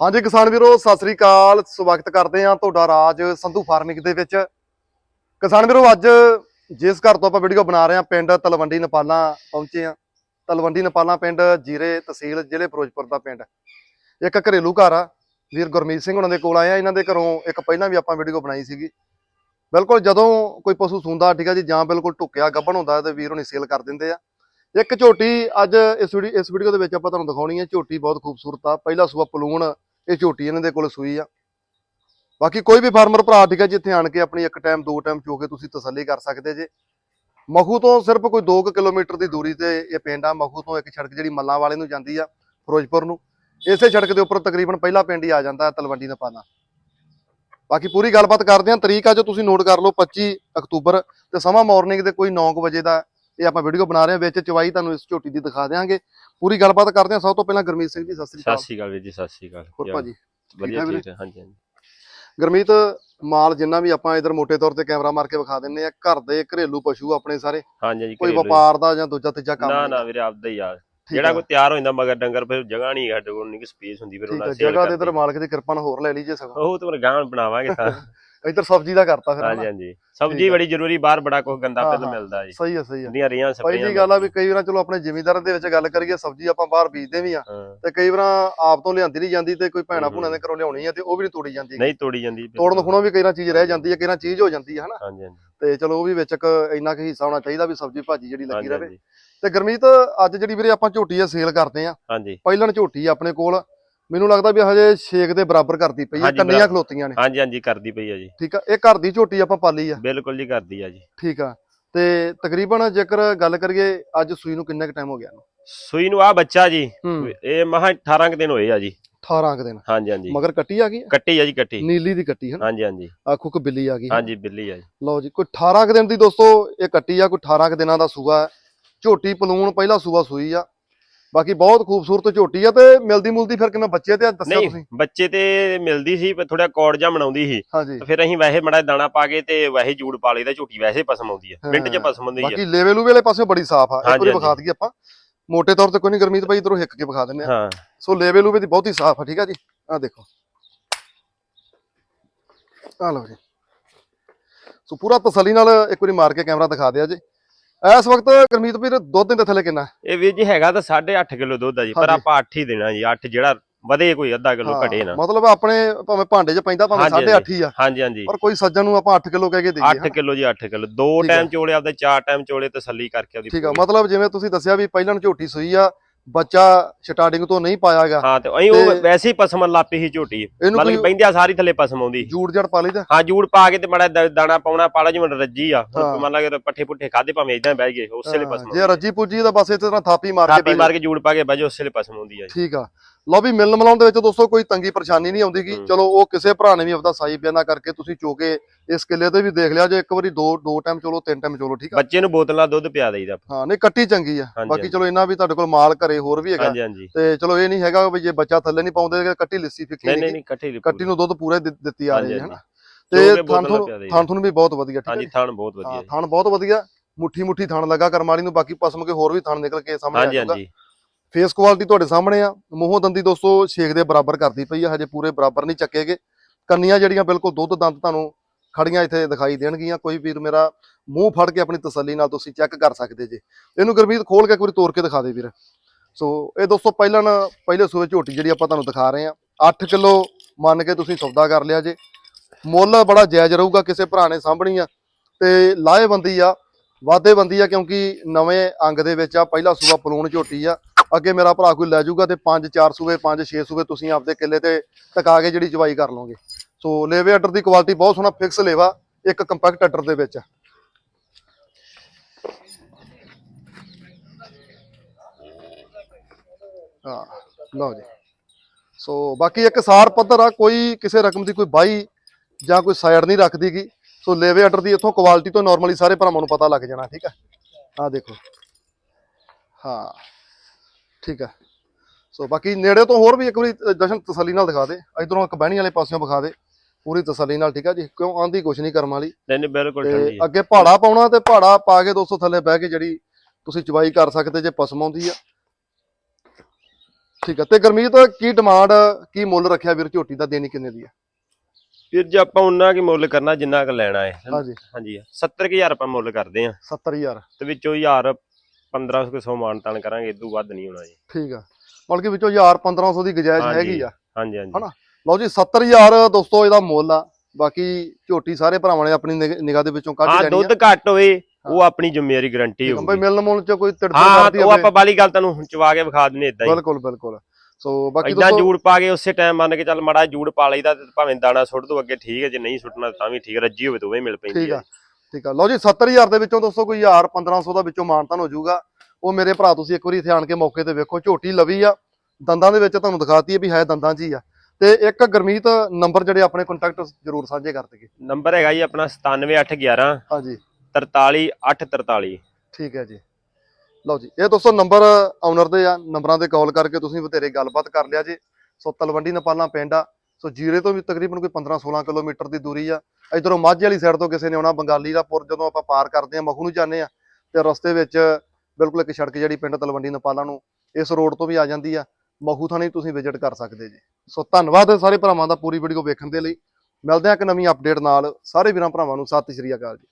ਹਾਂਜੀ ਕਿਸਾਨ ਵੀਰੋ, ਸਤਿ ਸ੍ਰੀ ਅਕਾਲ। ਸਵਾਗਤ ਕਰਦੇ ਹਾਂ ਤੁਹਾਡਾ ਰਾਜ ਸੰਧੂ ਫਾਰਮਿੰਗ ਦੇ ਵਿੱਚ। ਕਿਸਾਨ ਵੀਰੋ, ਅੱਜ ਜਿਸ ਘਰ ਤੋਂ ਆਪਾਂ ਵੀਡੀਓ ਬਣਾ ਰਹੇ ਹਾਂ, ਪਿੰਡ ਤਲਵੰਡੀ ਨਪਾਲਾ ਪਹੁੰਚੇ ਹਾਂ। ਤਲਵੰਡੀ ਨਪਾਲਾ ਪਿੰਡ, ਜੀਰੇ ਤਹਿਸੀਲ, ਜ਼ਿਲ੍ਹੇ ਫਿਰੋਜ਼ਪੁਰ ਦਾ ਪਿੰਡ। ਇੱਕ ਘਰੇਲੂ ਘਰ ਆ। ਵੀਰ ਗੁਰਮੀਤ ਸਿੰਘ ਉਹਨਾਂ ਦੇ ਕੋਲ ਆਏ ਆ। ਇਹਨਾਂ ਦੇ ਘਰੋਂ ਇੱਕ ਪਹਿਲਾਂ ਵੀ ਆਪਾਂ ਵੀਡੀਓ ਬਣਾਈ ਸੀਗੀ। ਬਿਲਕੁਲ ਜਦੋਂ ਕੋਈ ਪਸ਼ੂ ਸੁੰਦਾ, ਠੀਕ ਆ ਜੀ, ਜਾਂ ਬਿਲਕੁਲ ਟੁੱਕਿਆ ਗੱਭਣ ਹੁੰਦਾ, ਤੇ ਵੀਰ ਹੁਣੀ ਸੇਲ ਕਰ ਦਿੰਦੇ ਆ। ਇੱਕ ਝੋਟੀ ਅੱਜ ਇਸ ਵੀਡੀਓ ਇਸ ਵੀਡੀਓ ਦੇ ਵਿੱਚ ਆਪਾਂ ਤੁਹਾਨੂੰ ਦਿਖਾਉਣੀ ਹੈ ਝੋਟੀ ਬਹੁਤ ਖੂਬਸੂਰਤ ਆ। ਪਹਿਲਾ ਸੂਆ ਪਲੂਣ ਇਹ ਝੋਟੀ ਇਹਨਾਂ ਦੇ ਕੋਲ ਸੂਈ ਆ। ਬਾਕੀ ਕੋਈ ਵੀ ਫਾਰਮਰ ਭਰਾ ਠੀਕ ਹੈ ਜਿੱਥੇ ਆਣ ਕੇ ਆਪਣੀ ਇੱਕ ਟਾਈਮ ਦੋ ਟਾਈਮ ਚੋ ਕੇ ਤੁਸੀਂ ਤਸੱਲੀ ਕਰ ਸਕਦੇ ਜੇ। ਮਖੂ ਤੋਂ ਸਿਰਫ ਕੋਈ 2 ਕਿਲੋਮੀਟਰ ਦੀ ਦੂਰੀ ਤੇ ਇਹ ਪਿੰਡ ਆ। ਮਖੂ ਤੋਂ ਇੱਕ ਸੜਕ ਜਿਹੜੀ ਮੱਲਾਂ ਵਾਲੇ ਨੂੰ ਜਾਂਦੀ ਆ, ਫਿਰੋਜ਼ਪੁਰ ਨੂੰ। ਇਸੇ ਸੜਕ ਦੇ ਉੱਪਰ ਤਕਰੀਬਨ ਪਹਿਲਾ ਪਿੰਡ ਹੀ ਆ ਜਾਂਦਾ ਹੈ ਤਲਵੰਡੀ ਨਪਾਲਾ। ਬਾਕੀ ਪੂਰੀ ਗੱਲਬਾਤ ਕਰਦੇ ਹਾਂ ਤਰੀਕ ਆ ਜੋ ਤੁਸੀਂ ਨੋਟ ਕਰ ਲਓ 25 ਅਕਤੂਬਰ ਤੇ ਸਮਾਂ ਮਾਰਨਿੰਗ ਦੇ ਕੋਈ 9 ਵਜੇ ਦਾ ਇਹ ਆਪਾਂ ਵੀਡੀਓ ਬਣਾ ਰਹੇ ਹਾਂ ਵਿੱਚ ਚਵਾਈ ਤੁਹਾਨੂੰ ਇਸ ਝੋਟੀ ਦੀ ਦਿਖਾ ਦੇਵਾਂਗੇ ਪੂਰੀ ਗੱਲਬਾਤ ਕਰਦੇ ਹਾਂ। ਸਭ ਤੋਂ ਪਹਿਲਾਂ ਗੁਰਮੀਤ ਸਿੰਘ ਜੀ ਸਤਿ ਸ੍ਰੀ ਅਕਾਲ। ਸਤਿ ਸ਼੍ਰੀ ਅਕਾਲ ਵੀਰ ਜੀ ਸਤਿ ਸ਼੍ਰੀ ਅਕਾਲ। ਹੋਰ ਭਾਜੀ ਵਧੀਆ ਠਾਕ ਹੈ ਹਾਂਜੀ ਹਾਂਜੀ। ਗਰਮੀਤ ਮਾਲ ਜਿੰਨਾ ਵੀ ਆਪਾਂ ਇਧਰ ਮੋٹے ਤੌਰ ਤੇ ਕੈਮਰਾ ਮਾਰ ਕੇ ਵਿਖਾ ਦਿੰਨੇ ਆ ਘਰ ਦੇ ਘਰੇਲੂ ਪਸ਼ੂ ਆਪਣੇ ਸਾਰੇ। ਹਾਂਜੀ ਹਾਂਜੀ ਕੋਈ। ਵਪਾਰ ਦਾ ਜਾਂ ਦੂਜਾ ਤੀਜਾ ਕੰਮ ਨਾ ਨਾ। ਵੀਰੇ ਆਪਦਾ ਹੀ ਠੀਕ ਜਿਹੜਾ ਆ, ਕੋਈ ਤਿਆਰ ਹੋ ਜਾਂਦਾ ਮਗਰ ਡੰਗਰ ਫਿਰ ਜਗ੍ਹਾ ਨਹੀਂ ਸਾਡੇ ਕੋਲ ਨਹੀਂ ਕਿ ਸਪੇਸ ਹੁੰਦੀ ਫਿਰ ਉਹਨਾਂ ਆ। ਸੇਲ ਜਗ੍ਹਾ ਤੇ ਇਧਰ ਮਾਲਕ ਦੀ ਕਿਰਪਾ ਨਾਲ ਹੋਰ ਲੈ ਲਈਏ ਸਗੋਂ। ਉਹ ਤੇ ਗਾਂ ਬਣਾਵਾਂਗੇ ਤਾਂ। ਇਧਰ ਸਬਜ਼ੀ ਦਾ ਕਰਤਾ ਫਿਰ ਹਾਂਜੀ। ਹਾਂਜੀ। ਸਬਜ਼ੀ। ਬੜੀ ਜ਼ਰੂਰੀ ਬਾਹਰ ਬੜਾ ਕੁਝ ਗੰਦਾ ਹਾਂ, ਹਾਂ। ਮਿਲਦਾ ਜੀ। ਸਹੀ ਆ ਸਹੀ ਆ। ਇੰਨੀਆਂ ਰੀਆਂ ਸਪਰੇਆਂ ਪਹਿਲੀ ਗੱਲ ਆ ਵੀ ਕਈ ਵਾਰ ਚਲੋ ਆਪਣੇ ਜ਼ਿਮੀਂਦਾਰਾਂ ਦੇ ਵਿੱਚ ਗੱਲ ਕਰੀਏ ਸਬਜ਼ੀ ਆਪਾਂ ਬਾਹਰ ਬੀਜਦੇ ਵੀ ਆ ਹਾਂ, ਤੇ ਕਈ ਵਾਰ ਆਪ ਤੋਂ ਲਿਆਂਦੀ ਨਹੀਂ ਜਾਂਦੀ ਤੇ ਕੋਈ ਭੈਣਾ ਭੂਣਾ ਦੇ ਘਰੋਂ ਲਿਆਉਣੀ ਆ ਤੇ ਉਹ ਵੀ ਨਹੀਂ ਤੋੜੀ ਜਾਂਦੀ। ਨਹੀਂ ਤੋੜੀ ਜਾਂਦੀ। ਤੋੜਨ ਖੁਣੋਂ ਵੀ ਕਈ ਵਾਰ ਚੀਜ਼ ਰਹਿ ਜਾਂਦੀ ਹੈ ਕਈ ਵਾਰ ਚੀਜ਼ ਹੋ ਜਾਂਦੀ ਹੈ ਹਨਾ। ਹਾਂਜੀ ਹਾਂਜੀ। ਤੇ ਚਲੋ ਉਹ ਵੀ ਵਿੱਚ ਇੱਕ ਇੰਨਾ ਕੁ ਹਿੱਸਾ ਹੋਣਾ ਚਾਹੀਦਾ ਵੀ ਸਬਜ਼ੀ ਭਾਜੀ ਜਿਹੜੀ ਲੱਗੀ ਰਹੇ ਤੇ ਗਰਮੀਤ ਅੱਜ ਜਿਹੜੀ ਵੀਰੇ ਆਪਾਂ ਝੋਟੀ ਆ ਸੇਲ ਕਰਦੇ ਆ ਹਾਂਜੀ। ਪਹਿਲਣ ਝੋਟੀ ਆਪਣੇ ਕੋਲ। ਮੈਨੂੰ ਲੱਗਦਾ ਵੀ ਹਜੇ ਛੇਕ ਦੇ ਬਰਾਬਰ ਕਰਦੀ ਪਈ ਹਾਂਜੀ, ਕੰਨੀਆਂ ਬਰਾਬਰ। ਖਲੋਤੀਆਂ ਨੇ। ਹਾਂਜੀ ਹਾਂਜੀ ਕਰਦੀ ਪਈ ਆ ਜੀ। ਠੀਕ ਆ ਇਹ ਘਰ ਦੀ ਝੋਟੀ ਆਪਾਂ ਪਾਲੀ ਆ। ਬਿਲਕੁਲ ਜੀ ਕਰਦੀ ਆ ਜੀ। ਠੀਕ ਆ ਤੇ ਤਕਰੀਬਨ ਜੇਕਰ ਗੱਲ ਕਰੀਏ ਅੱਜ ਸੂਈ ਨੂੰ ਕਿੰਨਾ ਕੁ ਟਾਈਮ ਹੋ ਗਿਆ? ਸੂਈ ਨੂੰ ਆ ਬੱਚਾ ਜੀ ਹੂੰ। ਇਹ ਮਹਾ 18 ਕੁ ਦਿਨ ਹੋਏ ਆ ਜੀ। 18 ਕੁ ਦਿਨ। ਹਾਂਜੀ ਹਾਂਜੀ। ਮਗਰ ਕੱਟੀ ਆ ਗਈ ਆ? ਕੱਟੀ ਆ ਜੀ ਕੱਟੀ। ਨੀਲੀ ਦੀ ਕੱਟੀ ਹੈ ਹਾਂਜੀ ਹਾਂਜੀ। ਆਖੋ ਕਿ ਬਿੱਲੀ ਆ ਗਈ ਹੈ। ਹਾਂਜੀ ਬਿੱਲੀ ਆ ਜੀ। ਲਓ ਜੀ ਕੋਈ 18 ਕੁ ਦਿਨ ਦੀ ਦੋਸਤੋ ਇਹ ਕੱਟੀ ਆ ਕੋਈ 18 ਕੁ ਦਿਨਾਂ ਦਾ ਸੂਆ। ਹੈ ਝੋਟੀ ਪਲੂਣ ਪਹਿਲਾ ਸੂਆ ਸੂਈ ਆ। ਬਾਕੀ ਬਹੁਤ ਖੂਬਸੂਰਤ ਝੋਟੀ ਆ ਤੇ ਮਿਲਦੀ ਮੁਲਦੀ ਫਿਰ ਕਿਵੇਂ ਬੱਚੇ ਤੇ ਦੱਸਿਆ ਨਹੀਂ ਤੁਸੀਂ? ਬੱਚੇ ਤੇ ਮਿਲਦੀ ਸੀ ਪਰ ਥੋੜਾ ਕੌੜ ਜਾਂ ਬਣਾਉਂਦੀ ਸੀ। ਤੇ ਫਿਰ ਅਸੀਂ ਵੈਸੇ ਮੜਾ ਦਾਣਾ ਪਾ ਕੇ ਤੇ ਵੈਸੇ ਜੂੜ ਪਾ ਲਈਦਾ ਝੂਟੀ ਵੈਸੇ ਪਸਮ ਆਉਂਦੀ ਆ। ਮਿੰਟ ਚ ਹਾਂ। ਪਸਮ ਆਉਂਦੀ ਆ। ਬਾਕੀ ਲੈਵਲ ਵਾਲੇ ਪਾਸੇ ਬੜੀ ਸਾਫ਼ ਆ। ਇੱਕ ਵਾਰੀ ਵਿਖਾ ਦਈਏ ਆਪਾਂ। ਮੋٹے ਤੌਰ ਤੇ ਕੋਈ ਨਹੀਂ ਗਰਮੀਤ ਭਾਈ ਇਧਰੋਂ ਹਿੱਕ ਕੇ ਵਿਖਾ ਦਿੰਨੇ ਆ। ਹਾਂ। ਸੋ ਲੈਵਲ ਵੀ ਦੀ ਬਹੁਤੀ ਸਾਫ਼ ਆ ਠੀਕ ਆ ਜੀ? ਆ ਦੇਖੋ। ਆ ਲਓ ਜੀ। ਸੋ ਪੂਰਾ ਤਸੱਲੀ ਨਾਲ ਇੱਕ ਵਾਰੀ ਮਾਰ ਕੇ ਕੈਮਰਾ ਦਿਖਾ ਦਿਆ ਜੀ। ਇਸ ਵਕਤ ਗਰਮੀਤ ਵੀਰ ਦੁੱਧ ਦੇ ਥੱਲੇ ਕਿੰਨਾ? ਇਹ ਵੀਰ ਜੀ ਹੈਗਾ ਤਾਂ 8.5 ਕਿਲੋ ਦੁੱਧ ਆ ਜੀ ਪਰ। ਆਪਾਂ 8 ਹੀ ਦੇਣਾ ਜੀ 8 ਜਿਹੜਾ ਵਧੇ ਕੋਈ ਅੱਧਾ ਕਿਲੋ ਘਟੇ ਨਾ। ਮਤਲਬ ਆਪਣੇ ਭਾਵੇਂ ਭਾਂਡੇ 'ਚ ਪੈਂਦਾ ਭਾਵੇਂ ਹਾਂਜੀ, 8.5 ਹੀ ਆ। ਹਾਂਜੀ ਹਾਂਜੀ। ਪਰ ਕੋਈ ਸੱਜਣ ਨੂੰ ਆਪਾਂ 8 ਕਿਲੋ ਕਹਿ ਕੇ ਦੇਈਏ 8 ਕਿਲੋ ਜੀ 8 ਕਿਲੋ। ਦੋ। ਟਾਈਮ ਚੋਲੇ ਆਪਦੇ ਚਾਰ ਟਾਈਮ ਚੋਲੇ ਤਸੱਲੀ ਕਰਕੇ ਆਪਦੀ ਠੀਕ ਆ। ਮਤਲਬ ਜਿਵੇਂ ਤੁਸੀਂ ਦੱਸਿਆ ਵੀ ਪਹਿਲਾਂ ਝੋਟੀ ਸੂਈ ਆ ਬੱਚਾ ਸਟਾਰਟਿੰਗ ਤੋਂ ਨਹੀਂ ਪਾਇਆਗਾ ਹਾਂ ਤੇ ਅਸੀਂ ਉਹ ਵੈਸੇ ਹੀ ਪਸਮ ਲਾਪੀ ਸੀ ਝੋਟੀ। ਮਤਲਬ ਬੈਂਦਿਆ ਸਾਰੀ ਥੱਲੇ ਪਸਮ ਆਉਂਦੀ। ਜੂੜ ਜੜ ਪਾ ਲਈਦਾ ਹਾਂ ਜੂੜ ਪਾ ਕੇ ਤੇ ਮੜਾ ਦਾਣਾ ਪਾਉਣਾ ਪਾਲਾ ਜਿਵੇਂ ਰੱਜੀ ਆ। ਹਾਂ। ਮੰਨ ਲਾ ਕਿ ਪੱਠੇ ਪੁੱਠੇ ਖਾਦੇ ਭਾਵੇਂ ਇਦਾਂ ਬਹਿ ਗਏ ਉਸੇ ਲਈ ਪਸਮ ਜੇ ਰੱਜੀ ਪੁੱਜੀ ਤਾਂ ਬਸ ਇਸੇ ਤਰ੍ਹਾਂ ਥਾਪੀ ਮਾਰ ਕੇ ਥਾਪੀ ਬਹਿ ਮਾਰ ਕੇ ਜੂੜ ਪਾ ਕੇ ਬਜੋ ਉਸੇ ਲਈ ਪਸਮ ਆਉਂਦੀ ਆ ਠੀਕ ਆ। ਲਓ ਵੀ ਮਿਲਣ ਮਿਲਾਉਣ ਦੇ ਵਿੱਚ ਦੋਸਤੋ ਕੋਈ ਤੰਗੀ ਪਰੇਸ਼ਾਨੀ ਨਹੀਂ ਆਉਂਦੀਗੀ। ਚਲੋ ਉਹ ਕਿਸੇ ਭਰਾ ਨੇ ਵੀ ਆਪਦਾ ਸਾਈ ਬਿਆਨਾ ਕਰਕੇ ਤੁਸੀਂ ਚੋਕੇ ਇਸ ਕਿੱਲੇ ਤੇ ਵੀ ਦੇਖ ਲਿਆ ਜੇ ਇੱਕ ਵਾਰੀ ਦੋ ਦੋ ਟਾਈਮ ਚਲੋ ਤਿੰਨ ਟਾਈਮ ਚਲੋ ਠੀਕ ਆ? ਬੱਚੇ ਨੂੰ ਬੋਤਲਾਂ ਦੁੱਧ ਪਿਆ ਦੇਈਦਾ। ਹਾਂ ਨਹੀਂ ਕੱਟੀ ਚੰਗੀ ਆ। ਬਾਕੀ। ਚਲੋ ਇਹਨਾਂ ਵੀ ਤੁਹਾਡੇ ਕੋਲ ਮਾਲ ਘਰੇ ਹੋਰ ਵੀ ਹੈਗਾ। ਤੇ ਚਲੋ ਇਹ ਨਹੀਂ ਹੈਗਾ ਵੀ ਜੇ ਬੱਚਾ ਥੱਲੇ ਨਹੀਂ ਪਾਉਂਦੇ ਕੱਟੀ ਲਿੱਸੀ ਫਿੱਕੀ ਨਹੀਂ ਨਹੀਂ ਇਕੱਠੇ ਕੱਟੀ ਨੂੰ ਦੁੱਧ ਪੂਰੇ ਦਿੱਤੀ ਆ ਰਹੀ ਹੈ ਹਨਾ। ਤੇ ਥਣ। ਥਣ ਥਣ ਵੀ ਬਹੁਤ ਵਧੀਆ ਠੀਕ ਹੈ ਹਾਂਜੀ? ਥਣ ਬਹੁਤ ਵਧੀਆ ਥਣ ਬਹੁਤ ਵਧੀਆ। ਮੁੱਠੀ ਮੁੱਠੀ ਥਣ ਲੱਗਾ ਕਰਮ ਵਾਲੀ ਨੂੰ ਬਾਕੀ ਪਸਮ ਕੇ ਹੋਰ ਵੀ ਥਣ ਨਿਕਲ ਕੇ ਸਾਹਮਣੇ ਆ ਜਾਊਗਾ। ਫੇਸ ਕੁਆਲਿਟੀ ਤੁਹਾਡੇ ਸਾਹਮਣੇ ਆ। ਮੂੰਹੋਂ ਦੰਦੀ ਦੋਸਤੋ ਛੇਕ ਦੇ ਬਰਾਬਰ ਕਰਦੀ ਪਈ ਆ, ਹਜੇ ਪੂਰੇ ਬਰਾਬਰ ਨਹੀਂ ਚੱਕੇਗੇ। ਕੰਨੀਆਂ ਜਿਹੜੀਆਂ ਬਿਲਕੁਲ ਦੁੱਧ ਦੰਦ ਤੁਹਾਨੂੰ ਖੜੀਆਂ ਇੱਥੇ ਦਿਖਾਈ ਦੇਣਗੀਆਂ। ਕੋਈ ਵੀਰ ਮੇਰਾ ਮੂੰਹ ਫੜ ਕੇ ਆਪਣੀ ਤਸੱਲੀ ਨਾਲ ਤੁਸੀਂ ਚੈੱਕ ਕਰ ਸਕਦੇ ਜੇ। ਇਹਨੂੰ ਗੁਰਮੀਤ ਖੋਲ ਕੇ ਇੱਕ ਵਾਰੀ ਤੋੜ ਕੇ ਦਿਖਾ ਦੇ ਵੀਰ। ਸੋ ਇਹ ਦੋਸਤੋ ਪਹਿਲਾਂ ਨਾ, ਪਹਿਲੇ ਸੂਏ ਝੋਟੀ ਜਿਹੜੀ ਆਪਾਂ ਤੁਹਾਨੂੰ ਦਿਖਾ ਰਹੇ ਆ। 8 ਕਿਲੋ ਮੰਨ ਕੇ ਤੁਸੀਂ ਸੌਦਾ ਕਰ ਲਿਆ ਜੇ। ਮੁੱਲ ਬੜਾ ਜਾਇਜ਼ ਰਹੂਗਾ ਕਿਸੇ ਭਰਾ ਨੇ ਸਾਂਭਣੀ ਆ। ਤੇ ਲਾਹੇਬੰਦੀ ਆ ਵਾਧੇਬੰਦੀ ਆ ਕਿਉਂਕਿ ਨਵੇਂ ਅੰਗ ਦੇ ਵਿੱਚ ਆ, ਪਹਿਲਾ ਸੂਆ ਪਲੂਣ ਝੋਟੀ ਆ। ਅੱਗੇ ਮੇਰਾ ਭਰਾ ਕੋਈ ਲੈ ਜਾਊਗਾ ਤੇ 5 4 ਸੂਏ 5 6 ਸੂਏ ਤੁਸੀਂ ਆਪਦੇ ਕਿੱਲੇ ਤੇ ਟਕਾ ਕੇ ਜਿਹੜੀ ਜਵਾਈ ਕਰ ਲਓਗੇ। ਸੋ ਲੇਵੇ ਅਟਰ ਦੀ ਕੁਆਲਿਟੀ ਬਹੁਤ ਸੋਹਣਾ ਫਿਕਸ ਲੇਵਾ, ਇੱਕ ਕੰਪੈਕਟ ਅਟਰ ਦੇ ਵਿੱਚ। ਹਾਂ, ਲਓ ਜੀ। ਸੋ ਬਾਕੀ ਇੱਕ ਸਾਰ ਪੱਧਰ ਆ, ਕੋਈ ਕਿਸੇ ਰਕਮ ਦੀ ਕੋਈ ਬਾਈ ਜਾਂ ਕੋਈ ਸਾਈਡ ਨਹੀਂ ਰੱਖਦੀਗੀ। ਸੋ ਲੇਵੇ ਅਟਰ ਦੀ ਇੱਥੋਂ ਕੁਆਲਿਟੀ ਤੋਂ ਨਾਰਮਲੀ ਸਾਰੇ ਭਰਾਵਾਂ ਨੂੰ ਪਤਾ ਲੱਗ ਜਾਣਾ, ਠੀਕ ਹੈ ਆ ਦੇਖੋ। ਹਾਂ। ਠੀਕ ਹੈ। ਸੋ ਬਾਕੀ ਨੇੜੇ ਤੋਂ ਹੋਰ ਵੀ ਇੱਕ ਵਾਰੀ ਜਸ਼ਨ ਤਸੱਲੀ ਨਾਲ ਦਿਖਾ ਦੇ। ਇਧਰੋਂ ਇੱਕ ਬਹਿਣੀ ਵਾਲੇ ਪਾਸਿਓਂ ਵਿਖਾ ਦੇ। ਪੂਰੀ ਤਸੱਲੀ ਨਾਲ ਠੀਕ ਹੈ ਜੀ। ਕਿਉਂ ਆਂਦੀ ਕੁਛ ਨਹੀਂ ਕਰਮ ਵਾਲੀ। ਨਹੀਂ ਨਹੀਂ ਬਿਲਕੁਲ ਠੰਡੀ ਆ। ਅੱਗੇ ਪਹਾੜਾ ਪਾਉਣਾ ਤੇ ਪਹਾੜਾ ਪਾ ਕੇ ਦੋਸਤੋ ਥੱਲੇ ਬਹਿ ਕੇ ਜਿਹੜੀ ਤੁਸੀਂ ਚਵਾਈ ਕਰ ਸਕਦੇ ਜੇ ਪਸਮ ਆਉਂਦੀ ਆ। ਠੀਕ ਹੈ। ਤੇ ਗਰਮੀਤ ਕੀ ਡਿਮਾਂਡ ਕੀ ਮੁੱਲ ਰੱਖਿਆ ਵੀਰ ਝੋਟੀ ਦਾ ਦੇਣੀ ਕਿੰਨੇ ਦੀ ਹੈ ਫਿਰ ਜੇ ਆਪਾਂ ਉਹਨਾਂ ਕੀ ਮੁੱਲ ਕਰਨਾ ਜਿੰਨਾ ਕੁ ਲੈਣਾ ਹੈ। ਹਾਂਜੀ। ਹਾਂਜੀ 70000 ਆਪਾਂ ਮੁੱਲ ਕਰਦੇ ਆ 70000 ਤੇ ਵਿੱਚੋਂ 1000 1500 ਮਾਨ ਤਾਨ ਕਰਾਂਗੇ ਇਦੋਂ ਵੱਧ ਨਹੀਂ ਹੋਣਾ ਜੀ। ਠੀਕ ਆ। ਮਤਲਬ ਕਿ ਵਿੱਚੋਂ 1000 1500 ਦੀ ਗੁਜਾਇਸ਼। ਹੈਗੀ ਆ। ਹਾਂਜੀ ਹਾਂਜੀ। ਹਨਾ? ਲਓ ਜੀ 70000 ਦੋਸਤੋ ਇਹਦਾ ਮੁੱਲ ਆ। ਬਾਕੀ ਝੋਟੀ ਸਾਰੇ ਭਰਾਵਾਂ ਨੇ ਆਪਣੀ ਨਿਗਾਹ ਦੇ ਵਿੱਚੋਂ ਕੱਢ ਹਾਂ ਲੈਣੀ ਦੁੱਧ ਘੱਟ ਹੋਏ ਉਹ ਆਪਣੀ ਜ਼ਿੰਮੇਵਾਰੀ ਗਰੰਟੀ ਆ ਬਈ ਹੋਊਗੀ ਮਿਲਣ ਮੁਲਣ ਚ ਕੋਈ ਤੜਫੜ ਹਾਂ ਕਰਦੀ ਉਹ ਹੋਵੇ। ਆਪਾਂ ਬਾਲੀ ਗੱਲ ਤੁਹਾਨੂੰ ਚਵਾ ਕੇ ਵਿਖਾ ਦਿੰਨੇ ਇਦਾਂ ਹੀ। ਬਿਲਕੁਲ ਬਿਲਕੁਲ। ਸੋ ਬਾਕੀ ਇਦਾਂ ਦੋਸਤੋ ਜੂੜ ਪਾ ਕੇ ਉਸੇ ਟਾਈਮ ਮੰਨ ਕੇ ਚੱਲ ਮੜਾ ਜੂੜ ਪਾ ਲਈਦਾ ਤੇ ਭਾਵੇਂ ਦਾਣਾ ਸੁੱਟ ਦੋ ਅੱਗੇ ਠੀਕ ਹੈ ਜੇ ਨਹੀਂ ਸੁੱਟਣਾ ਤਾਂ ਵੀ ਠੀਕ ਹੈ, ਰੱਜੀ ਹੋਵੇ ਤਾਂ ਉਹ ਵੀ ਮਿਲ ਪੈਂਦੀ ਠੀਕ ਹੈ। ਆ ਠੀਕ ਆ। ਲਓ ਜੀ 70000 ਦੇ ਵਿੱਚੋਂ ਦੋਸਤੋ ਕੋਈ 1000 1500 ਦਾ ਵਿੱਚੋਂ ਮਾਨਤਾਨ ਹੋ ਜਾਊਗਾ। ਉਹ ਮੇਰੇ ਭਰਾ ਤੁਸੀਂ ਇੱਕ ਵਾਰੀ ਇੱਥੇ ਆਣ ਕੇ ਮੌਕੇ ਤੇ ਵੇਖੋ ਝੋਟੀ ਲਵੀ ਆ। ਦੰਦਾਂ ਦੇ ਵਿੱਚ ਤੁਹਾਨੂੰ ਦਿਖਾਤੀ ਹੈ ਵੀ ਹੈ ਦੰਦਾਂ 'ਚ ਹੀ ਆ। ਤੇ ਇੱਕ ਗਰਮੀਤ ਨੰਬਰ ਜਿਹੜੇ ਆਪਣੇ ਕੰਟੈਕਟ ਜ਼ਰੂਰ ਸਾਂਝੇ ਕਰ ਦਈਏ। ਨੰਬਰ ਹੈਗਾ ਜੀ ਆਪਣਾ 97811 ਹਾਂਜੀ। 43843 ਠੀਕ ਹੈ ਜੀ। ਲਓ ਜੀ ਇਹ ਦੋਸਤੋ ਨੰਬਰ ਓਨਰ ਦੇ ਆ। ਨੰਬਰਾਂ ਤੇ ਕਾਲ ਕਰਕੇ ਤੁਸੀਂ ਬਥੇਰੇ ਗੱਲਬਾਤ ਕਰ ਲਿਆ ਜੀ। ਸੋ ਤਲਵੰਡੀ ਨਪਾਲਾ ਪਿੰਡ ਆ। ਸੋ ਜੀਰੇ ਤੋਂ ਵੀ ਤਕਰੀਬਨ ਕੋਈ 15-16 ਕਿਲੋਮੀਟਰ ਦੀ ਦੂਰੀ ਆ। ਇਧਰੋਂ ਮਾਝੇ ਵਾਲੀ ਸਾਈਡ ਤੋਂ ਕਿਸੇ ਨੇ ਆਉਣਾ, ਬੰਗਾਲੀ ਦਾ ਪੁਰ ਜਦੋਂ ਆਪਾਂ ਪਾਰ ਕਰਦੇ ਆ, ਮਖੂ ਨੂੰ ਜਾਂਦੇ ਆ, ਤੇ ਰਸਤੇ ਵਿੱਚ ਬਿਲਕੁਲ ਇੱਕ ਸੜਕ ਜਿਹੜੀ ਪਿੰਡ ਤਲਵੰਡੀ ਨੇਪਾਲਾ ਨੂੰ ਇਸ ਰੋਡ ਤੋਂ ਵੀ ਆ ਜਾਂਦੀ ਆ। ਮਖੂ ਥਾਣੇ ਤੁਸੀਂ ਵਿਜ਼ਿਟ ਕਰ ਸਕਦੇ ਜੀ। ਸੋ ਧੰਨਵਾਦ ਸਾਰੇ ਭਰਾਵਾਂ ਦਾ ਪੂਰੀ ਵੀਡੀਓ ਵੇਖਣ ਦੇ ਲਈ। ਮਿਲਦੇ ਆ ਇੱਕ ਨਵੀਂ ਅਪਡੇਟ ਨਾਲ। ਸਾਰੇ ਵੀਰਾਂ ਭਰਾਵਾਂ ਨੂੰ ਸਤਿ ਸ਼੍ਰੀ ਅਕਾਲ ਜੀ।